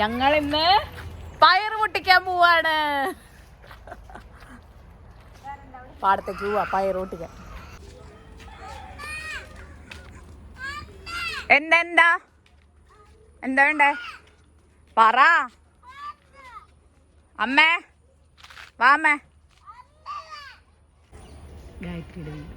ഞങ്ങൾ ഇന്ന് പയർ പൊട്ടിക്കാൻ പോവാണ്. പാടത്തേക്ക് പോവാ പയർ പൊട്ടിക്കാൻ. എന്താ എന്താ എന്താ വേണ്ടേ? പറ. അമ്മേ വാമേ ഗായത്രിയുടെ വീട്.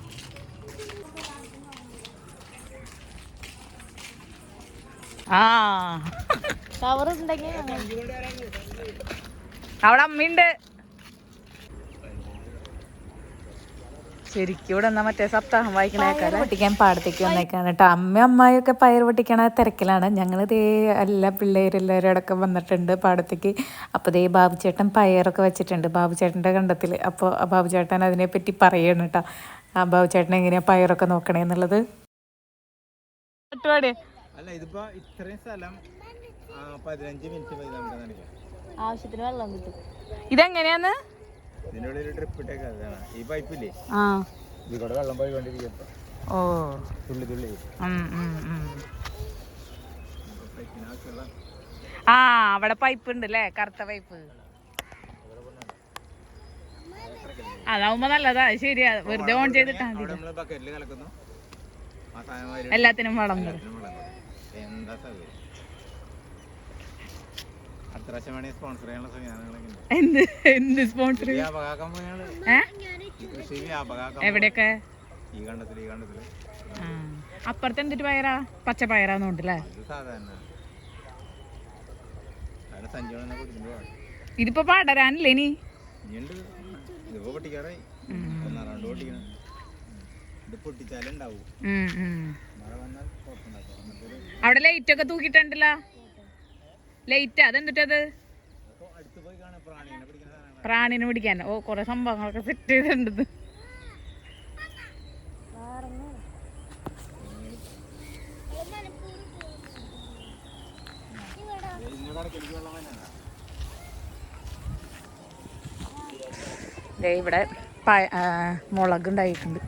ആ. കവർ ഉണ്ടെങ്കിൽ അവിടെ അമ്മയുണ്ട്. ശരിക്കും ഇവിടെ എന്നാ മറ്റേ സപ്താഹം വായിക്കണേക്കാൾ പൊട്ടിക്കാൻ പാടത്തേക്ക് വന്നേക്കാണ് കേട്ടോ. അമ്മ അമ്മായിയൊക്കെ പയർ പൊട്ടിക്കണ തിരക്കിലാണ്. ഞങ്ങൾ ദേ എല്ലാ പിള്ളേരെല്ലാവരും അടക്കം വന്നിട്ടുണ്ട് പാടത്തേക്ക്. അപ്പോൾ ദേ ബാബുചേട്ടൻ പയറൊക്കെ വെച്ചിട്ടുണ്ട്. ബാബു ബാബുചേട്ടന്റെ കണ്ടത്തിൽ അപ്പോൾ ബാബുചേട്ടൻ അതിനെപ്പറ്റി പറയണം കേട്ടോ. ആ ബാബു ബാബുചേട്ടൻ എങ്ങനെയാണ് പയറൊക്കെ നോക്കണേ എന്നുള്ളത്? അല്ല ഇതിപ്പോ ഇത്രയും സ്ഥലം ആ, പതിനഞ്ച് മിനിറ്റ് മതി നമുക്ക് നനയ്ക്കാം ആവശ്യത്തിന് വെള്ളം കിട്ടും. ഇതെങ്ങനെയാന്ന്? ഇതിനുള്ളിൽ ഒരു ട്രിപ്പ് ഇട്ടേക്ക് അതാണ്. ഈ പൈപ്പില്ലേ ആ. ഇതിൽ കൂടെ വെള്ളം പോയിക്കൊണ്ടിരിക്കും ഓ. തുള്ളി തുള്ളി. ആ അവിടെ പൈപ്പ് ഉണ്ട് അല്ലേ കറുത്ത പൈപ്പ് അതാവുമ്പോ നല്ലതാ ശരിയാ. വെറുതെ ഓൺ ചെയ്തിട്ടാ എല്ലാത്തിനും വളം എന്താ സൗകര്യം? അടുത്ത പ്രാവശ്യം വേണമെങ്കിൽ സ്പോൺസർ ചെയ്യാനുള്ള സംവിധാനങ്ങളൊക്കെ ഉണ്ട്. എന്ത് എന്ത് സ്പോൺസർ വ്യാപകാക്കാൻ പോയാണ് കൃഷി വ്യാപകാക്കാൻ എവിടെയൊക്കെ? ഈ കണ്ടത്തിൽ ഈ കണ്ടത്തിൽ. ആ. അപ്പുറത്ത് എന്തിട്ട് പയറാ? പച്ച പയറാന്നുണ്ടല്ലേ ഇത് സാധാരണ. അതിന് സഞ്ചോളം കുടിക്കുമ്പോൾ ഇതിപ്പോ പടരാനില്ലേ ഇനി? ഇനിയുണ്ട്. ഇതിപ്പോ പൊട്ടിക്കാറായി. ഒന്നാം റൗണ്ട് പൊട്ടിക്കണം. ഇത് പൊട്ടിച്ചാലുണ്ടാവും ഉം, ഉം. മഴ വന്നാൽ കുഴപ്പമുണ്ടാക്കും അവിടെ ലൈറ്റ് ഒക്കെ തൂക്കിട്ടുണ്ടല്ലോ ലൈറ്റ് അതെന്തിട്ടത്? പ്രാണീനെ പിടിക്കാൻ. ഓ കുറെ സംഭവങ്ങളൊക്കെ സെറ്റ് ചെയ്തിട്ടുണ്ട്. ഇവിടെ മുളക് ഉണ്ടായിട്ടുണ്ട്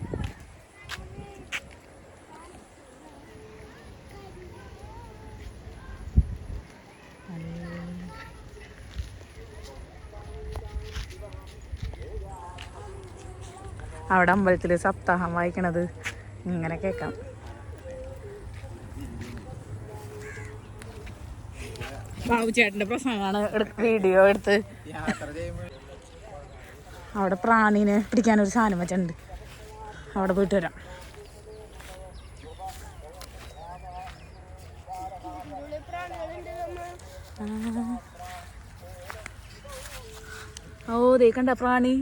അവിടെ അമ്പലത്തിൽ സപ്താഹം വായിക്കണത്. ഇങ്ങനെ കേൾക്കാം ബാബു ചേട്ടന്റെ പ്രസംഗമാണ് വീഡിയോ എടുത്ത്. അവിടെ പ്രാണീനെ പിടിക്കാനൊരു സാധനം വെച്ചിട്ടുണ്ട്. അവിടെ പോയിട്ട് വരാം. ഓ ദേ കണ്ട പ്രാണി.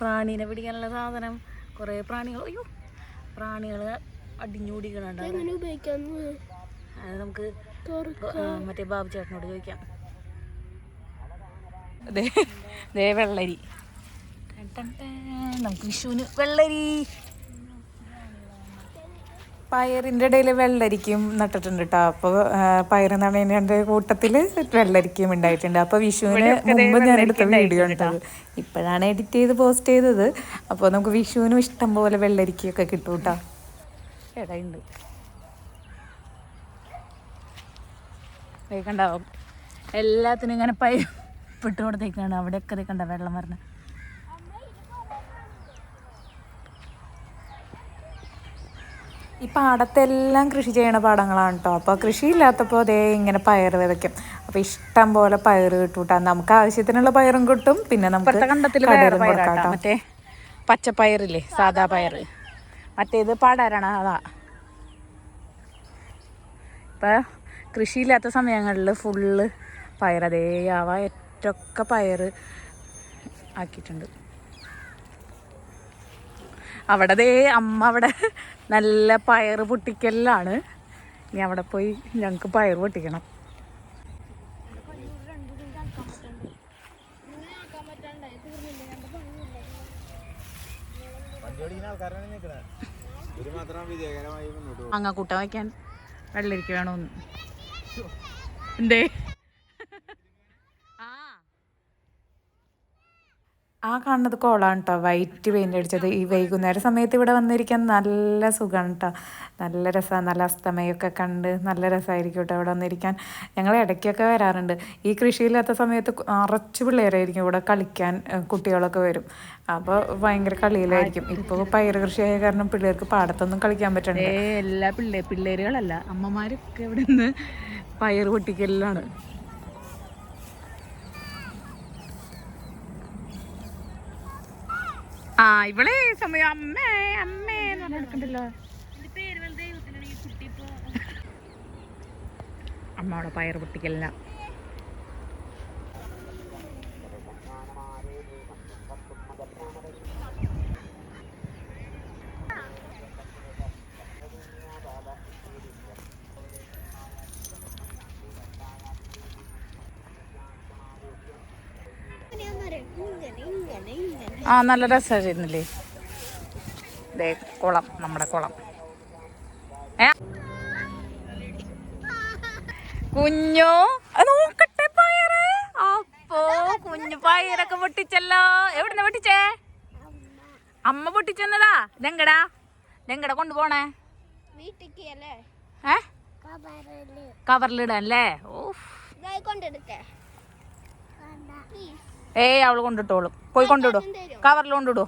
പ്രാണീനെ പിടിക്കാനുള്ള സാധനം. കുറേ പ്രാണികൾ. അയ്യോ പ്രാണികൾ അടിഞ്ഞൂടിക്കണുണ്ട്. അത് നമുക്ക് മറ്റേ ബാബു ചേട്ടനോട് ചോദിക്കാം. ദേ ദേ വെള്ളരി. നമുക്ക് വിഷുവിന് വെള്ളരി. പയറിന്റെ ഇടയിൽ വെള്ളരിക്കും നട്ടിട്ടുണ്ട് കേട്ടോ അപ്പോൾ പയർ നടേന്റെ കൂട്ടത്തിൽ വെള്ളരിക്കും ഉണ്ടായിട്ടുണ്ട്. അപ്പോൾ വിഷുവിന് മുമ്പ് ഞാൻ എടുത്ത വീഡിയോ ഉണ്ടത് ഇപ്പോഴാണ് എഡിറ്റ് ചെയ്ത് പോസ്റ്റ് ചെയ്തത്. അപ്പോൾ നമുക്ക് വിഷുവിനും ഇഷ്ടം പോലെ വെള്ളരിക്കൊക്കെ കിട്ടും കേട്ടോ ഇടയുണ്ട് കണ്ടാവും എല്ലാത്തിനും ഇങ്ങനെ പയർ ഇട്ടുകൊണ്ട് കൊടുത്തേക്കാണ്. അവിടെയൊക്കെ തേക്കണ്ട കണ്ട വെള്ളം വരണ. ഈ പാടത്തെല്ലാം കൃഷി ചെയ്യണ പാടങ്ങളാണ് കേട്ടോ അപ്പോൾ കൃഷി ഇല്ലാത്തപ്പോൾ അതേ ഇങ്ങനെ പയർ വിതയ്ക്കും. അപ്പോൾ ഇഷ്ടം പോലെ പയർ കിട്ടൂട്ടാ. കേട്ടോ നമുക്ക് ആവശ്യത്തിനുള്ള പയറും കിട്ടും. പിന്നെ നമുക്ക് കണ്ടത്തിൽ. മറ്റേ പച്ചപ്പയറില്ലേ സാദാ പയർ മറ്റേത് പാടാരാണ് അതാ. ഇപ്പം കൃഷിയില്ലാത്ത സമയങ്ങളിൽ ഫുള്ള് പയർ അതേ ആവാ ഏറ്റൊക്കെ പയർ ആക്കിയിട്ടുണ്ട്. അവിടെ ദേ അമ്മ അവിടെ നല്ല പയറ് പൊട്ടിക്കലാണ് ഇനി അവിടെ പോയി ഞങ്ങൾക്ക് പയർ പൊട്ടിക്കണം. അങ്ങ കൂട്ട വയ്ക്കാൻ വെള്ളരിക്ക വേണമെന്ന് എന്തേ? ആ കാണുന്നത് കോളാണ് കേട്ടോ വൈറ്റ് പെയിന്റ് അടിച്ചത്. ഈ വൈകുന്നേര സമയത്ത് ഇവിടെ വന്നിരിക്കാൻ നല്ല സുഖമാണ് കേട്ടോ നല്ല രസമാണ് നല്ല അസ്തമയൊക്കെ കണ്ട് നല്ല രസമായിരിക്കും കേട്ടോ ഇവിടെ വന്നിരിക്കാൻ. ഞങ്ങൾ ഇടയ്ക്കൊക്കെ വരാറുണ്ട്. ഈ കൃഷിയില്ലാത്ത സമയത്ത് നിറച്ച് പിള്ളേരായിരിക്കും ഇവിടെ കളിക്കാൻ കുട്ടികളൊക്കെ വരും. അപ്പോൾ ഭയങ്കര കളിയിലായിരിക്കും. ഇപ്പോൾ പയർ കൃഷിയായ കാരണം പിള്ളേർക്ക് പാടത്തൊന്നും കളിക്കാൻ പറ്റണ്ടേ? എല്ലാ പിള്ളേ പിള്ളേരുകളല്ല. അമ്മമാരൊക്കെ ഇവിടെ നിന്ന് പയർ പൊട്ടിക്കലിലാണ്. ആ ഇവളെ സമയം അമ്മേ അമ്മേ എന്ന് പറഞ്ഞെടുക്കണ്ടല്ലോ അമ്മയുടെ പയർ പൊട്ടിക്കലില്ല ആ നല്ല രസമായിരുന്നില്ലേ? ദേ കുളം നമ്മുടെ കുളം. കുഞ്ഞു നോക്കട്ടെ പയറ്. അപ്പോ കുഞ്ഞു പയറൊക്കെ പൊട്ടിച്ചല്ലോ. എവിടുന്ന പൊട്ടിച്ചേ? അമ്മ പൊട്ടിച്ചെന്നതാ. ഇതെങ്കടാ ഇതെങ്കടാ കൊണ്ടുപോണേ? കവറിലിടാൻ അല്ലേ ഓഫ് കൊണ്ടെടുക്കേ ഏയ് അവൾ കൊണ്ടിട്ടോളും. പോയി കൊണ്ടിടൂ. കവറിൽ കൊണ്ടിടൂ.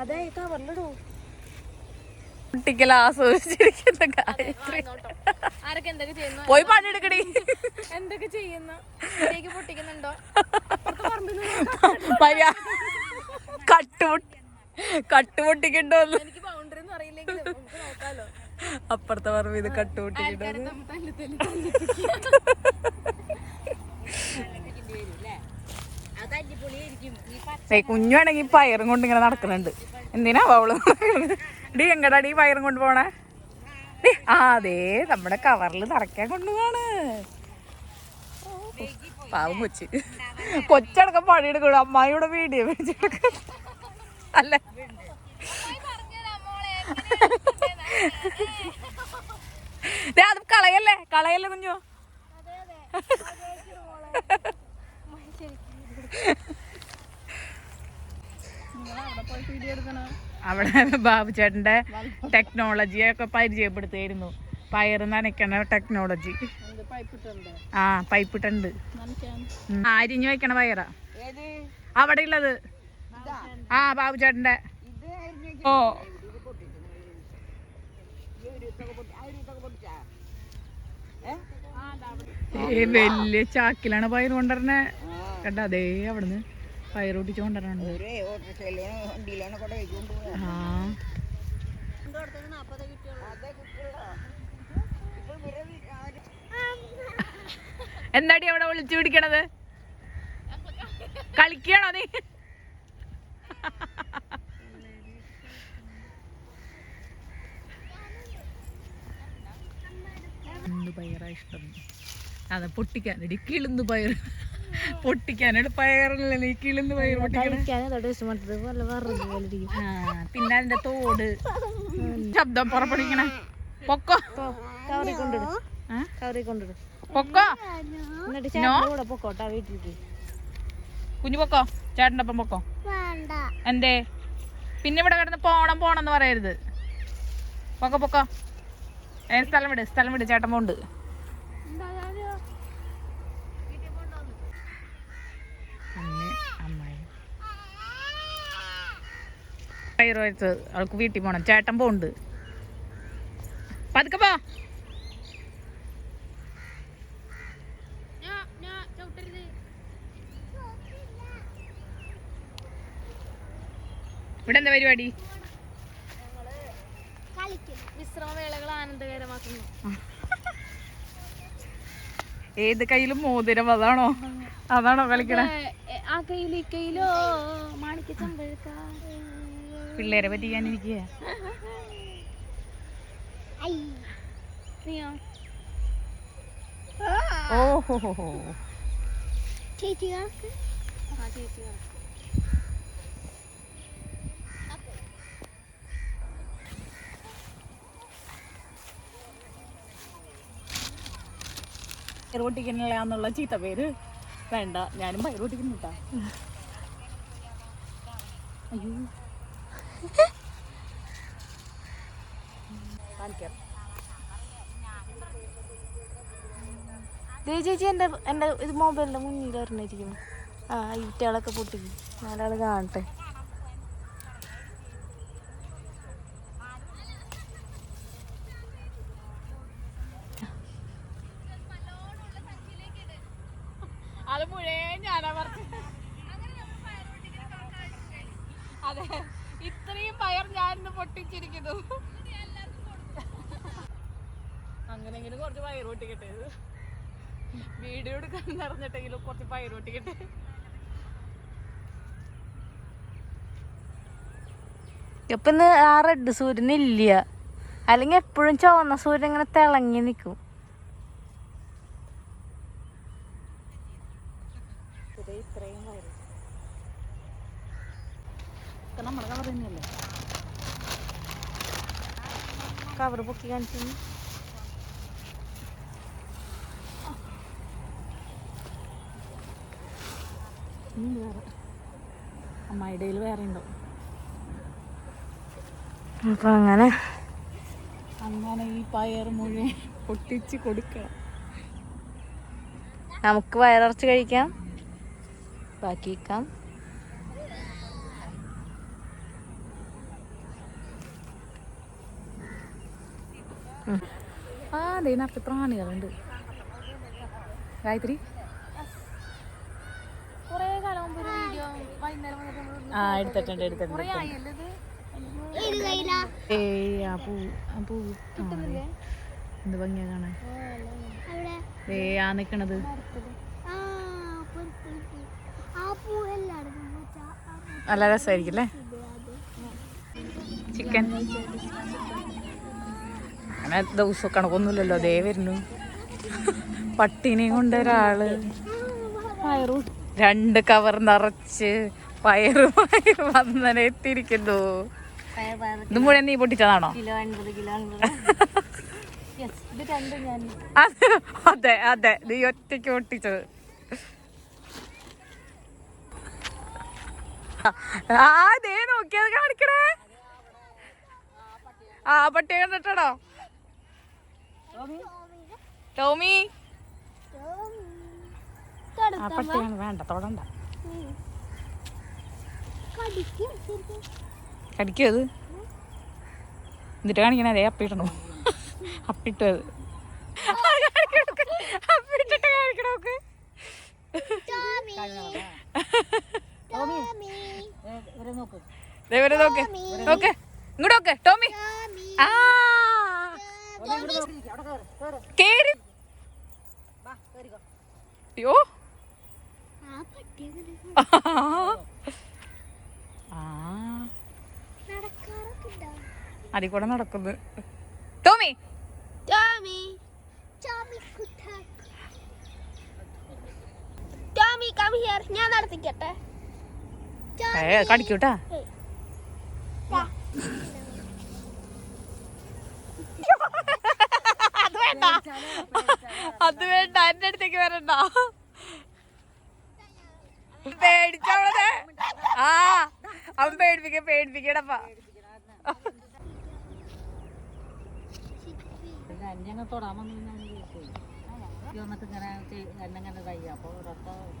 അതെ കവറിലിടൂ. കുട്ടിക്കൽ ആസ്വദിച്ചിരിക്കുന്ന ചെയ്യുന്നു? പോയി പണിയെടുക്കടി. എന്തൊക്കെ ചെയ്യുന്നു? പൊട്ടിക്കുന്നുണ്ടോ? മര്യാ കട്ടുമുട്ടി നോക്കാലോ അപ്പുറത്തെ പറമ്പ് ഇത് കട്ടുമുട്ടിക്കണ്ടോ കുഞ്ഞാണെങ്കിൽ പയറും കൊണ്ട് ഇങ്ങനെ നടക്കുന്നുണ്ട്. എന്തിനാ അവൾ ഡി എങ്ങടാ ഡീ പയറും കൊണ്ട് പോണേ? ആ അതെ നമ്മുടെ കവറിൽ നടക്കാൻ കൊണ്ടുപോവാണ്. പാവം കൊച്ച്. കൊച്ചടക്കം പണിയെടുക്കണം. അമ്മായിയുടെ വീഡിയോ അല്ലെ? അത് കളയല്ലേ? കളയല്ലേ കുഞ്ഞു? അവിടെ ബാബു ചേട്ടന്റെ ടെക്നോളജിയൊക്കെ പരിചയപ്പെടുത്തിയായിരുന്നു പയറ് നനയ്ക്കണ ടെക്നോളജി ആ പൈപ്പിട്ടുണ്ട് അരിഞ്ഞു വെക്കണ പയറാ. അവിടെ ഉള്ളത് ആ ബാബു ചേട്ടന്റെ ഓ. ഏ വലിയ ചാക്കിലാണ് പയർ കൊണ്ടുവരണേ കണ്ട അതേ അവിടുന്ന് പയർ ഒട്ടിച്ച് കൊണ്ടുവരണുണ്ട് ആ. എന്താടി അവിടെ വിളിച്ചു പിടിക്കണത്? കളിക്കണോ നീ? പയറാ ഇഷ്ടം. അതെ പൊട്ടിക്കാൻ എടി കിളുന്ന് പയർ പൊട്ടിക്കാനാണ് പയറല്ലേ നീ കിളുന്ന് പയർ പൊട്ടിക്കാൻ ആ പിന്നെ അതിന്റെ തോട്. ശബ്ദം പുറപ്പെടുവിക്കണേ. പൊക്കോ. കവറി കൊണ്ടിടും ആ? കവറി കൊണ്ടിടും പൊക്കോ? എന്നിട്ട് ചേട്ടന്റെ കൂടെ പൊക്കോട്ടാ വീട്ടിലേക്ക് കുഞ്ഞു പൊക്കോ? ചേട്ടന്റെ ഒപ്പം പൊക്കോ? വേണ്ട. എന്തേ? പിന്നെ ഇവിടെ കിടന്ന് പോണം പോണം എന്ന് പറയരുത്. പൊക്ക പൊക്കോ. ഏ സ്ഥലം വിട് സ്ഥലം വിട് ചേട്ടൻ പോണ്ട് വെച്ച് അവൾക്ക് വീട്ടിൽ പോണം. ചേട്ടൻ പോണ്ട് പതുക്കെ പോ. ഇവിടെ എന്താ പരിപാടി? വിശ്രമവേളകൾ ആനന്ദകരമാക്കുന്നു ഏത് കയ്യിലും മോതിരം അതാണോ? അതാണോ കളിക്കണേ? ആ കയ്യിൽ ഈ കയ്യിലോ മാണിക്ക ചമ്പഴക്ക പിള്ളേരെ പറ്റിക്കാനിരിക്കുക ഓഹോ ചേച്ചി ആ ചേച്ചി പയർ ചീത്ത പേര്. വേണ്ട ഞാനും പയർ പൊട്ടിക്കുന്നു കേട്ടാ അയ്യോ ചേച്ചി എന്റെ എന്റെ ഇത് മൊബൈലിന്റെ മുന്നിൽ അറിഞ്ഞിരിക്കുന്നു ആ ഇറ്റകളൊക്കെ പൊട്ടിക്കും നാലാൾ കാണട്ടെ. ഞാനാ പറഞ്ഞത് അതെ. ഇത്രയും പയർ ഞാനിന്ന് പൊട്ടിച്ചിരിക്കുന്നു. അങ്ങനെങ്കിലും കുറച്ച് പയർ പൊട്ടിക്കട്ടെ. വീഡിയോ എടുക്കാൻ നിറഞ്ഞിട്ടെങ്കിലും കുറച്ച് പയർ പൊട്ടിക്കട്ടെ. ഇപ്പൊ ഇന്ന് ആ റെഡ് സൂര്യനില്ല അല്ലെങ്കിൽ എപ്പോഴും ചുവന്ന സൂര്യൻ ഇങ്ങനെ തിളങ്ങി നിൽക്കും ഇത്രയും പയർ ഒക്കെ നമ്മുടെ കളർ തന്നെയല്ലേ കവർ പൊക്കി കാണിച്ചു വേറെ. അമ്മായിയുടെ കയ്യിൽ വേറെ ഉണ്ടോ? അപ്പൊ അങ്ങനെ. അങ്ങനെ ഈ പയർ മുഴുവൻ പൊട്ടിച്ച് കൊടുക്കണം. നമുക്ക് വയറച്ച് കഴിക്കാം. ബാക്കി വെക്കാം ആ അതിനകത്ത് പ്രാണികളുണ്ട്. ഗായത്രി? കുറേ കാലം മുമ്പ് വീഡിയോ വൈകുന്നേരം വന്നിട്ട് നമ്മൾ ആ എടുത്തിട്ടുണ്ട് എടുത്തിട്ടുണ്ട് ഏയ് ആ പൂ ആ പൂ. എന്ത് ഭംഗിയാ കാണാൻ. ഏ ആ നിക്കണത്. നല്ല രസമായിരിക്കും അല്ലേ? ചിക്കൻ. അങ്ങനെ ദിവസം കണക്കൊന്നുമില്ലല്ലോ. അതേ വരുന്നു. പട്ടിനെയും കൊണ്ട് ഒരാൾ. പയറു. രണ്ട് കവർ നിറച്ച് പയറു വന്നനെ എത്തിയിരിക്കുന്നു. ഇത് മുഴുവൻ നീ പൊട്ടിച്ചതാണോ? ഞാൻ. അതെ അതെ നീ ഒറ്റയ്ക്ക് പൊട്ടിച്ചത്. ആ ദേ നോക്കിയത് കാണിക്കണേ. ആ പട്ടിയെ കണ്ടിട്ടോ ടോമി? അപ്പഴത്തേക്കാണ് വേണ്ട തൊടണ്ട. കടിക്കും അത്. എന്നിട്ട് കാണിക്കണേ അതേ അപ്പിട്ടണോ അപ്പിട്ടു അത്. അപ്പിട്ടിട്ട് കാണിക്കണോക്ക് ദേ ഇവരെ നോക്ക്. നോക്ക്. ഇങ്ങോട്ട് നോക്ക്. ടോമി. ആ. കേറി. അയ്യോ. അതിൽ കൂടെ നടക്കുന്നു. Tommy. Tommy. Tommy come here ഞാൻ നടത്തിക്കട്ടെ. ഏ കടിക്കൂട്ടാ അത് വേണ്ട. അത് വേണ്ട എന്റെ അടുത്തേക്ക് വരണ്ട. പേടിച്ചോളത് ആ അവൻ പേടിപ്പിക്ക പേടിപ്പിക്കടപ്പ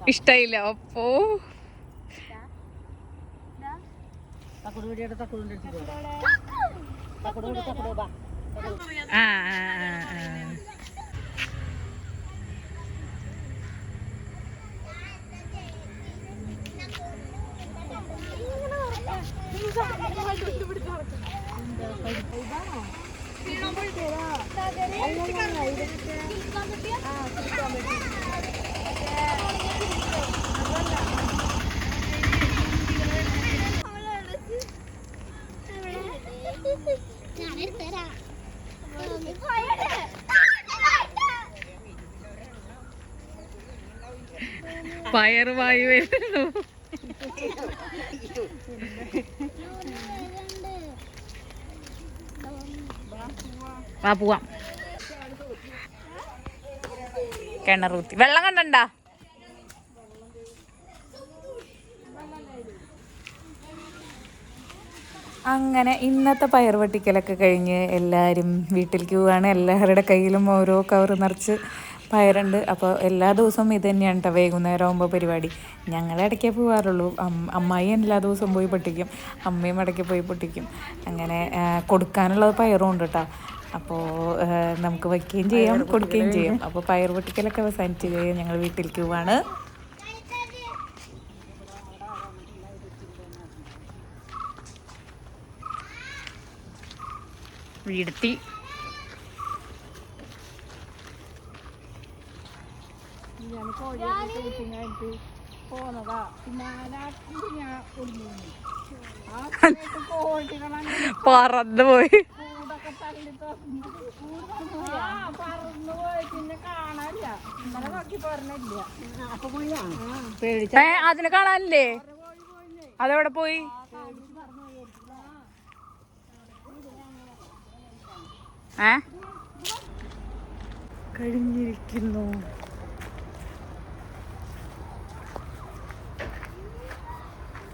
ഇഷ്ടയില്ല അപ്പോ. ആ ആ, ആ, ആ. പയർ വായു വരുന്നു. വാ പോവാം. കിണറൂത്തി വെള്ളം കണ്ടണ്ട? അങ്ങനെ ഇന്നത്തെ പയർ വെട്ടിക്കലൊക്കെ കഴിഞ്ഞ് എല്ലാവരും വീട്ടിലേക്ക് പോവാണ്. എല്ലാവരുടെ കയ്യിലും ഓരോ കവർ നിറച്ച് പയറുണ്ട് അപ്പോൾ എല്ലാ ദിവസവും ഇത് തന്നെയാണ് കേട്ടോ വൈകുന്നേരം ആകുമ്പോൾ പരിപാടി. ഞങ്ങൾ ഇടയ്ക്കേ പോകാറുള്ളൂ അമ്മായിയും അമ്മായി എല്ലാ ദിവസവും പോയി പൊട്ടിക്കും. അമ്മയും ഇടയ്ക്ക് പോയി പൊട്ടിക്കും. അങ്ങനെ കൊടുക്കാനുള്ളത് പയറും ഉണ്ട് കേട്ടോ അപ്പോൾ നമുക്ക് വയ്ക്കുകയും ചെയ്യാം കൊടുക്കുകയും ചെയ്യാം. അപ്പോൾ പയർ പൊട്ടിക്കലൊക്കെ അവസാനിച്ച് കഴിയും ഞങ്ങൾ വീട്ടിലേക്ക് പോവാണ്. വീടെത്തി. പറന്നു പോയി. ഏ അതിനെ കാണാനില്ലേ? അതെവിടെ പോയി? ഏ? കഴിഞ്ഞിരിക്കുന്നു.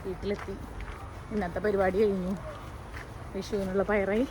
വീട്ടിലെത്തി. ഇന്നത്തെ പരിപാടി കഴിഞ്ഞു. വിഷുവിനുള്ള പയറായി.